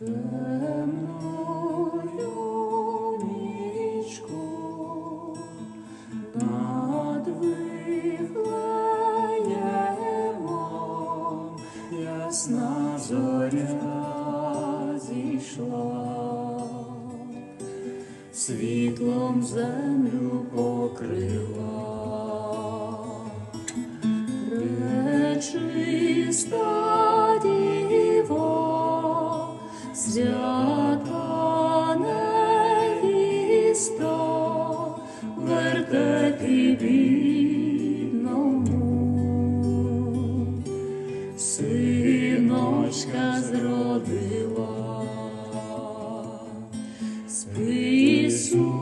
Темною нічку над Вифлеємом ясна зоря зійшла, світлом землю свята невіста, вертепі бідному, синочка зродила. Спи, Ісусе,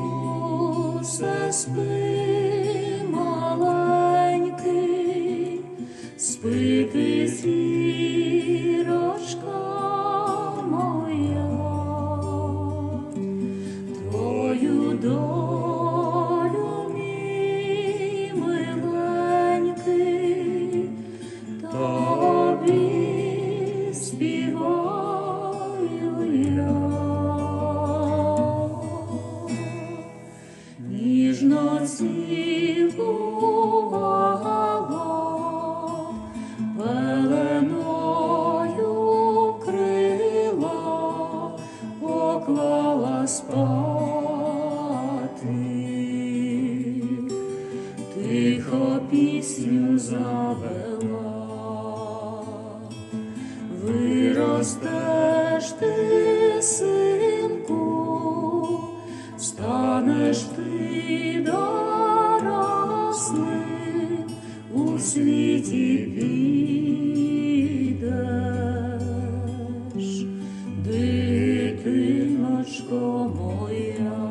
спи, маленький, спи ти, співаю я. Ніжно цілувала, поклала спати, тихо пісню завела, виростеш ти, синку, станеш ти дорослим, у світі підеш, дитиночко моя.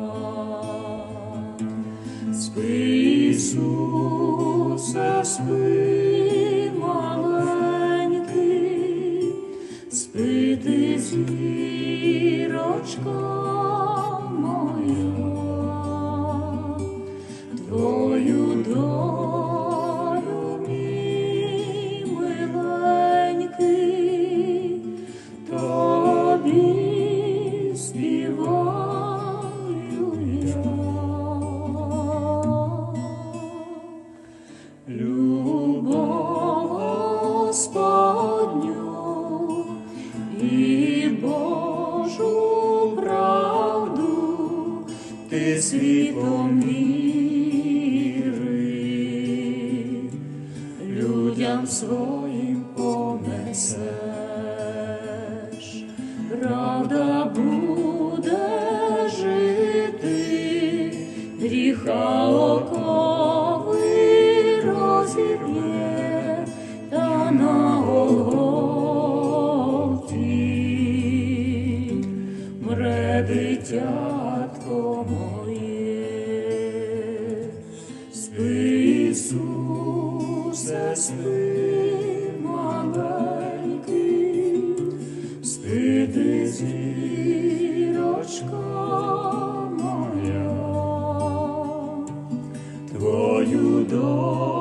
Спи, Ісусе, спи, спи зірочко моя, твою долю, ти світлом віри людям своїм понесеш, правда буде жити, гріха окови розірвє, та на Голгофі мре дитятко Ісусе, спи, маленький, спити зірочка моя, Твою долю.